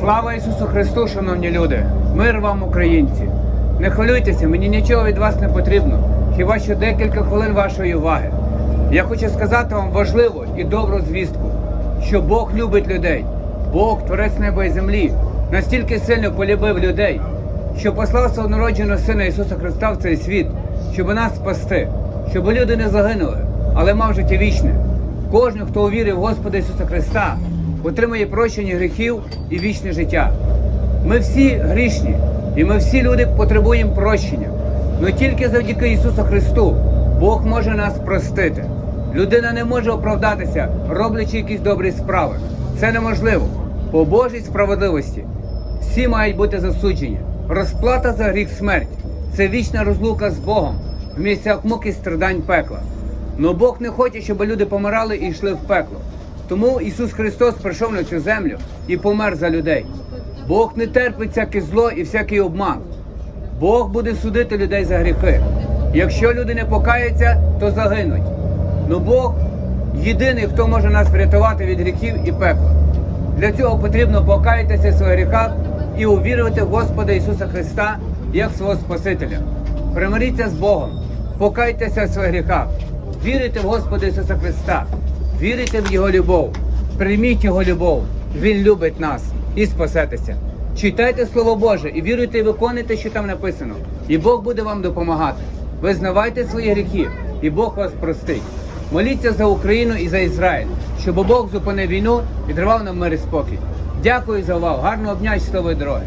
Слава Ісусу Христу, шановні люди! Мир вам, українці! Не хвилюйтеся, мені нічого від вас не потрібно, хіба що декілька хвилин вашої уваги. Я хочу сказати вам важливу і добру звістку, що Бог любить людей, Бог, творець неба і землі, настільки сильно полюбив людей, що послав свого народженого Сина Ісуса Христа в цей світ, щоб нас спасти, щоб люди не загинули, але мав життя вічне. Кожен, хто увірив в Господа Ісуса Христа, отримує прощення гріхів і вічне життя. Ми всі грішні, і ми всі люди потребуємо прощення. Но тільки завдяки Ісусу Христу Бог може нас простити. Людина не може оправдатися, роблячи якісь добрі справи. Це неможливо. По Божій справедливості всі мають бути засуджені. Розплата за гріх смерть це вічна розлука з Богом в місцях муки страдань пекла. Но Бог не хоче, щоб люди помирали і йшли в пекло. Тому Ісус Христос прийшов на цю землю і помер за людей. Бог не терпить всяке зло і всякий обман. Бог буде судити людей за гріхи. Якщо люди не покаяться, то загинуть. Но Бог єдиний, хто може нас врятувати від гріхів і пекла. Для цього потрібно покаятися в своїх гріхах і увірувати в Господа Ісуса Христа як свого Спасителя. Примиріться з Богом, покайтеся в своїх гріхах, вірите в Господа Ісуса Христа, вірите в Його любов, прийміть Його любов. Він любить нас і спасетеся. Читайте Слово Боже і віруйте і виконуйте, що там написано. І Бог буде вам допомагати. Визнавайте свої гріхи, і Бог вас простить. Моліться за Україну і за Ізраїль, щоб Бог зупинив війну і тривав нам мир і спокій. Дякую за увагу. Гарного дня і щасливої дороги.